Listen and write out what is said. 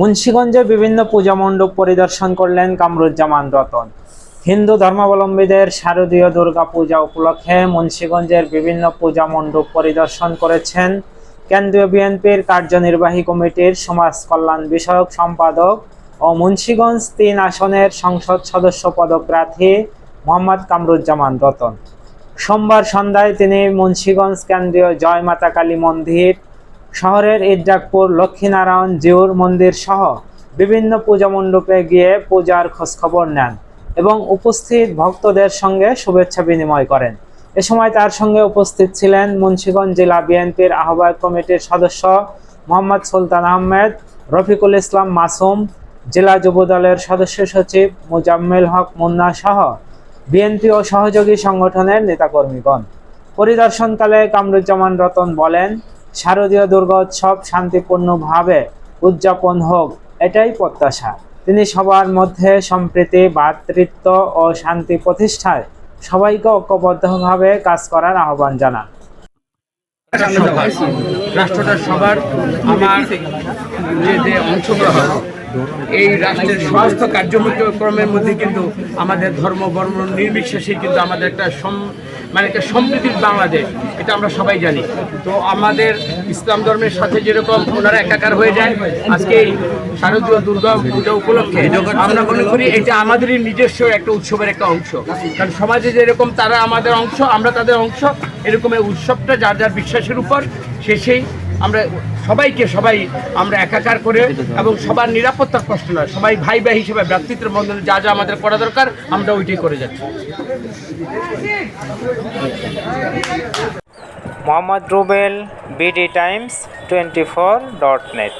মুন্সিগঞ্জে বিভিন্ন পূজা মণ্ডপ পরিদর্শন করলেন কামরুজ্জামান রতন। হিন্দু ধর্মাবলম্বীদের শারদীয় দুর্গা পূজা উপলক্ষে মুন্সীগঞ্জের বিভিন্ন পূজা মণ্ডপ পরিদর্শন করেছেন কেন্দ্রীয় বিএনপির কার্যনির্বাহী কমিটির সমাজ কল্যাণ বিষয়ক সম্পাদক ও মুন্সীগঞ্জ তিন আসনের সংসদ সদস্য পদপ্রার্থী মোহাম্মদ কামরুজ্জামান রতন। সোমবার সন্ধ্যায় তিনি মুন্সিগঞ্জ কেন্দ্রীয় জয় মাতা কালী মন্দির শহরের ইদ্রাকপুর লক্ষ্মীনারায়ণ, জিউর মন্দির সহ বিভিন্ন পূজা মণ্ডপে গিয়ে পূজার খোঁজখবর নেন এবং উপস্থিত ভক্তদের সঙ্গে শুভেচ্ছা বিনিময় করেন। এ সময় তার সঙ্গে উপস্থিত ছিলেন মুন্সীগঞ্জ জেলা বিএনপির আহ্বায়ক কমিটির সদস্য মোহাম্মদ সুলতান আহমেদ, রফিকুল ইসলাম মাসুম, জেলা যুবদলের সদস্য সচিব মুজাম্মেল হক মুন্না সহ বিএনপি ও সহযোগী সংগঠনের নেতাকর্মীগণ। পরিদর্শনকালে কামরুজ্জামান রতন বলেন শারদীয় দুর্গোৎসব শান্তিপূর্ণভাবে উদযাপন হোক, এটাই প্রত্যাশা। তিনি সবার মধ্যে সম্প্রীতি ভ্রাতৃত্ব ও শান্তি প্রতিষ্ঠায় সবাইকে ঐক্যবদ্ধভাবে কাজ করার আহ্বান জানান। রাষ্ট্রটা সবার, আমার যে যে অংশগ্রহণ, এই রাষ্ট্রের সমস্ত কার্যক্রমের মধ্যে কিন্তু আমাদের ধর্ম বর্ম নির্বিশেষে কিন্তু আমাদের একটা মানে একটা সমৃদ্ধির বাংলাদেশ, এটা আমরা সবাই জানি। তো আমাদের ইসলাম ধর্মের সাথে যেরকম ওনারা একাকার হয়ে যায়, আজকে এই শারদীয় দুর্গা পূজা উপলক্ষে আমরা মনে করি এটা আমাদেরই নিজস্ব একটা উৎসবের একটা অংশ। কারণ সমাজে যেরকম তারা আমাদের অংশ, আমরা তাদের অংশ এরকম উৎসবটা যার যার বিশ্বাসের উপর, শেষেই আমরা সবাইকে সবাই আমরা একাকার করে এবং সবার নিরাপত্তার প্রশ্ন নয়, সবাই ভাই ভাই হিসেবে ভ্রাতৃত্বের বন্ধনে যা যা আমাদের করা দরকার, আমরা ওইটাই করে যাচ্ছি। Mohammad Rubel BD Times twenty four dot net